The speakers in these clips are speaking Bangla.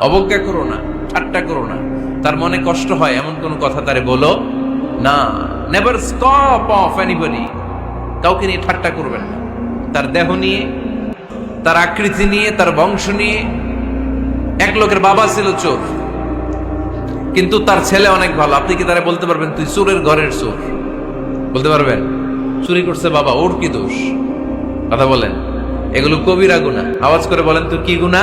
অবজ্ঞা করো না, ঠাট্টা করো না। তার মনে কষ্ট হয়, এমন কোন কথা তারে বলো, না নেভার স্টপ অফ এনিবডি কাউকে নিয়ে ঠাট্টা করবেন না। তার দেহ নিয়ে, তার আকৃতি নিয়ে, তার বংশ নিয়ে, এক লোকের বাবা ছিল চোর। কিন্তু তার ছেলে অনেক ভালো। আপনি কি তারা বলতে পারবেন, তুই চোরের ঘরের চোর বলতে পারবেন? চুরি করছে বাবা, ওর কি দোষ? কথা বলেন। এগুলো কবিরা গুণা আওয়াজ করে বলেন তো কি গুণা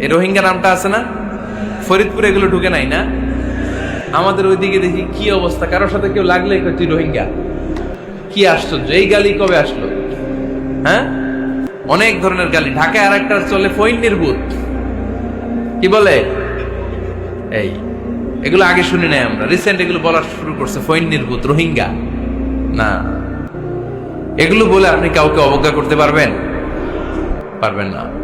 এই রোহিঙ্গা নামটা আছে না? ফরিদপুরে এগুলো ঢুকে নাই না? আমাদের ওইদিকে দেখি কি অবস্থা? কারোর সাথে কেউ লাগলে তুই রোহিঙ্গা? কি আশ্চর্য, এই গালি কবে আসলো? হ্যাঁ? অনেক ধরনের গালি। ঢাকায় আর একটা চলে ফৈন নির্বুত কি বলে? এই, এগুলো আগে শুনি নাই আমরা। রিসেন্ট এগুলো বলা শুরু করছে ফৈন নির্বুত রোহিঙ্গা। না। এগুলো বলে আপনি কাউকে অবজ্ঞা করতে পারবেন? পারবেন না।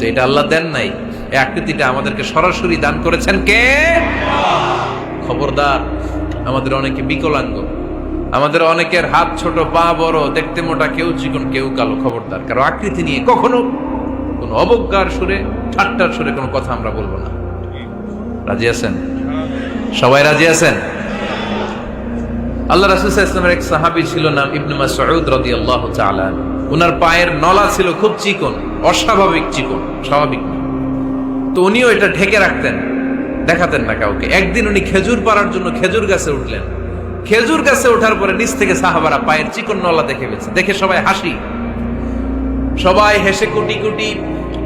কিন্তু এটা আল্লাহ দেন নাই। এই আকৃতিটা আমাদেরকে সরাসরি দান করেছেন কে? খবরদার, আমাদের অনেকে বিকলাঙ্গ। আমাদের অনেকের হাত ছোট, পা বড়, দেখতে মোটা, কেউ চিকন, কেউ কালো। খবরদার, কারও আকৃতি নিয়ে কখনো কোনো অবজ্ঞার সুরে, ঠাট্টার সুরে কোনো কথা আমরা বলব না। রাজি আছেন? সবাই রাজি আছেন? আল্লাহ রাসুল ইসলামের এক সাহাবী ছিল নাম ইবনে মাসউদ রাদিয়াল্লাহু তাআলা উনার পায়ের নলা ছিল খুব চিকন, অস্বাভাবিক চিকন, স্বাভাবিক না। তো উনিও এটা ঢেকে রাখতেন, দেখাতেন না কাউকে। একদিন উনি খেজুর পাড়ার জন্য খেজুর গাছে উঠলেন। খেজুর গাছে ওঠার পরে নিচ থেকে সাহাবারা পায়ের চিকন নলা দেখে গেছে দেখে সবাই হাসি। সবাই হেসে কুটি কুটি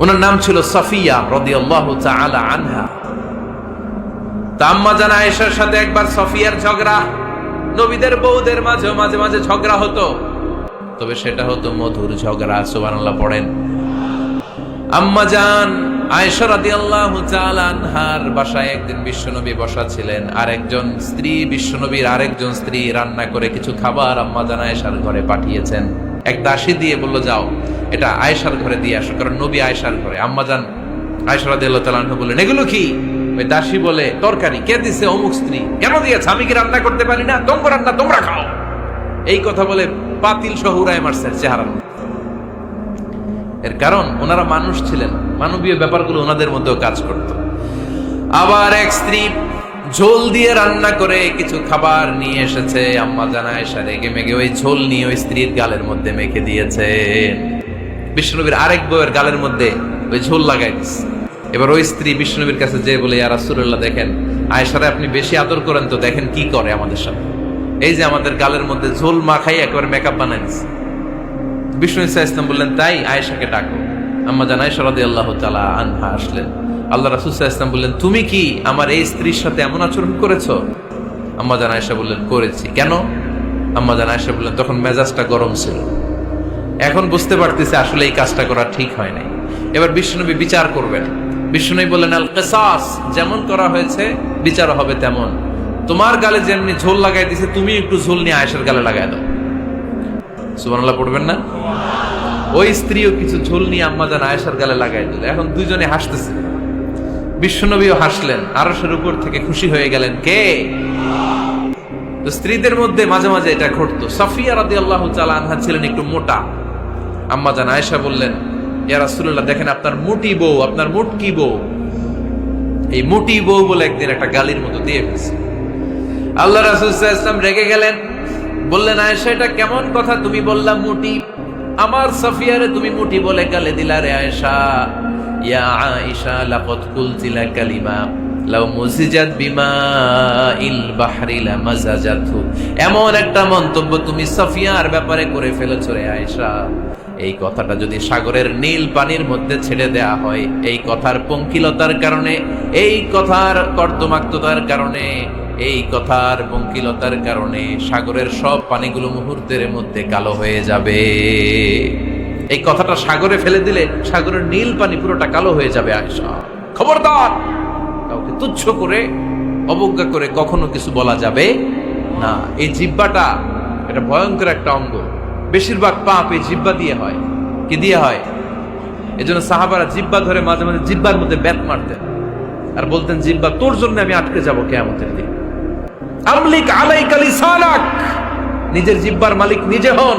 ওনার নাম ছিল সফিয়া রদিয়াল্লাহু তাআলা আনহা। তাম্মা জানা আয়েশার সাথে একবার সফিয়ার ঝগড়া, নবীদের বউদের মাঝে মাঝে মাঝে ঝগড়া হতো। তবে সেটা হতো মধুর ঝগড়া, সুবহানাল্লাহ, পড়েন। আম্মা জান, আয়েশা রাদিয়াল্লাহু তাআলা আনহার বাসায় একদিন বিশ্বনবী বসা ছিলেন। আর একজন স্ত্রী, বিশ্বনবীর আরেকজন স্ত্রী রান্না করে কিছু খাবার আম্মা জান আয়েশার ঘরে পাঠিয়েছেন। এক দাসী দিয়ে বলল, যাও। এটা আয়েশার ঘরে দিয়ে আসো, কারণ নবী আয়েশার ঘরে। আম্মা জান আয়েশা রাদিয়াল্লাহু তাআলা বললেন, এগুলো কি? ওই দাসী বলে, তরকারি। কে দিছে অমুক স্ত্রী? কেন দিয়েছে? আমি কি রান্না করতে পারি না? তোমরা রান্না, তোমরা খাও। এই কথা বলে পাতিল সহ উড়ায় মারছে চেহারা এর কারণ, ওনারা মানুষ ছিলেন। মানবীয় ব্যাপারগুলো ওনাদের মধ্যেও কাজ করত। আবার এক স্ত্রী ঝোল দিয়ে রান্না করে কিছু খাবার নিয়ে এসেছে। আম্মা জানা এসা রেগে মেগে ওই ঝোল নিয়ে ওই স্ত্রীর গালের মধ্যে মেখে দিয়েছে। বিষ্ণুনবীর আরেক বউয়ের গালের মধ্যে ওই ঝোল লাগাই দিচ্ছে এবার ওই স্ত্রী বিষ্ণুবীর কাছে যে বলে, ইয়া রাসূলুল্লাহ, দেখেন, আয়েশারে আপনি বেশি আদর করেন তো দেখেন কি করে আমাদের সাথে। এই যে আমাদের গালের মধ্যে ঝোল মাখাই একবার মেকআপ বানাই দিচ্ছে বিষ্ণু ইসা ইসলাম বললেন, তাই আয়েশাকে ডাকো। আম্মা জান আয়েশা আল্লাহ তালা আনহা আসলেন। আল্লাহ আলাইহি ইসলাম বললেন, তুমি কি আমার এই স্ত্রীর সাথে এমন আচরণ করেছ? আম্মা জান আয়েশা বললেন, করেছি। কেন? আম্মা জান আয়েশা বললেন, তখন মেজাজটা গরম ছিল। এখন বুঝতে পারতেছে আসলে এই কাজটা করা ঠিক হয় নাই। এবার বিষ্ণুনবী বিচার করবেন। বিষ্ণুনবী বললেন, আল কেসাস, যেমন করা হয়েছে, বিচার হবে তেমন। তোমার গালে যেমনি ঝোল লাগাই দিছে, তুমি একটু ঝোল নিয়ে আয়েশার গালে লাগাই দাও। সুবহানাল্লাহ, পড়বেন না? ওই স্ত্রীও কিছু ঝোল নিয়ে আম্মা জান আয়েশার গালে লাগাই দিল। এখন দুইজনে হাসতেছে। বিশ্বনবীও হাসলেন, আরশের উপর থেকে খুশি হয়ে গেলেন কে? স্ত্রীদের মধ্যে মাঝে মাঝে এটা ঘটতো। সাফিয়া রাদি আল্লাহ আনহা ছিলেন একটু মোটা। আম্মা জান আয়েশা বললেন, ইয়া দেখেন আপনার মুটি বউ, আপনার মুটকি বউ। এই মুটি বউ বলে একদিন একটা গালির মতো দিয়ে ফেলছে। আল্লাহ রাসূল সাল্লাল্লাহু রেগে গেলেন, বললেন, আয়েশা, এটা কেমন কথা? তুমি বললাম মুটি। আমার সাফিয়ারে তুমি মুটি বলে গালে দিলা রে আয়েশা। ইয়া আয়েশা, লাকাদ কুলতিলা কালিমা লাউ মুজিজাত বিমা ইল বাহরি লামাজাজাতু এমন একটা মন্তব্য তুমি সাফিয়ার ব্যাপারে করে ফেলেছো রে আয়েশা। এই কথাটা যদি সাগরের নীল পানির মধ্যে ছেড়ে দেয়া হয়, এই কথার পঙ্কিলতার কারণে, এই কথার কর্দমাক্ততার কারণে, এই কথার পঙ্কিলতার কারণে সাগরের সব পানিগুলো মুহূর্তের মধ্যে কালো হয়ে যাবে। এই কথাটা সাগরে ফেলে দিলে সাগরের নীল পানি পুরোটা কালো হয়ে যাবে আয়সা খবরদার! কাউকে তুচ্ছ করে, অবজ্ঞা করে কখনো কিছু বলা যাবে না। এই জিব্বাটা এটা ভয়ঙ্কর একটা অঙ্গ। বেশিরভাগ পাপ এই জিব্বা দিয়ে হয়। কি দিয়ে হয়? এজন্য সাহাবারা জিব্বা ধরে মাঝে মাঝে জিব্বার মধ্যে ব্যাত মারতেন। আর বলতেন জিব্বা তোর জন্য আমি আটকে যাব কেয়ামতের দিন। আমলিক আলাইকালি সালাক নিজের জিব্বার মালিক নিজে হন।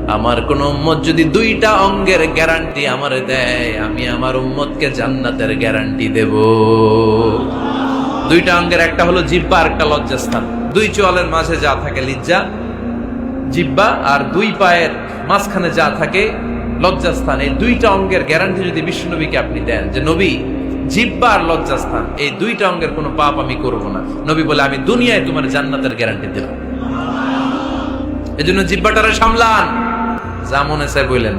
আমার কোন উম্মত যদি দুইটা অঙ্গের গ্যারান্টি আমার দেয়, আমি আমার উম্মতকে জান্নাতের গ্যারান্টি দেব। দুইটা অঙ্গের, একটা হলো জিব্বা আর একটা লজ্জাস্থান। দুই চোয়ালের মাঝে যা থাকে লিজ্জা জিব্বা আর দুই পায়ের মাঝখানে যা থাকে লজ্জাস্থান। এই দুইটা অঙ্গের গ্যারান্টি যদি বিশ্ব নবীকে আপনি দেন, যে নবী জিব্বা আর লজ্জাস্থান, এই দুইটা অঙ্গের কোনো পাপ আমি করব না। নবী বলে, আমি দুনিয়ায় তোমার জান্নাতের গ্যারান্টি দেব এই জন্য জিব্বাটারে সামলান। যা মনে চায় বললেন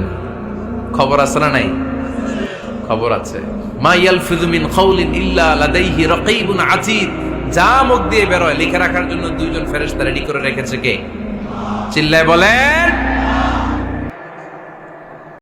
খবর আছে না নাই? খবর আছে। মা ইয়ালফিযু মিন কাউলিন ইল্লা লাদাইহি রাকীবুন আতীদ। যা মুখ দিয়ে বেরোয়, লিখে রাখার জন্য দুইজন ফেরেশতা রেডি করে রেখেছে কে? চিল্লায় বলেন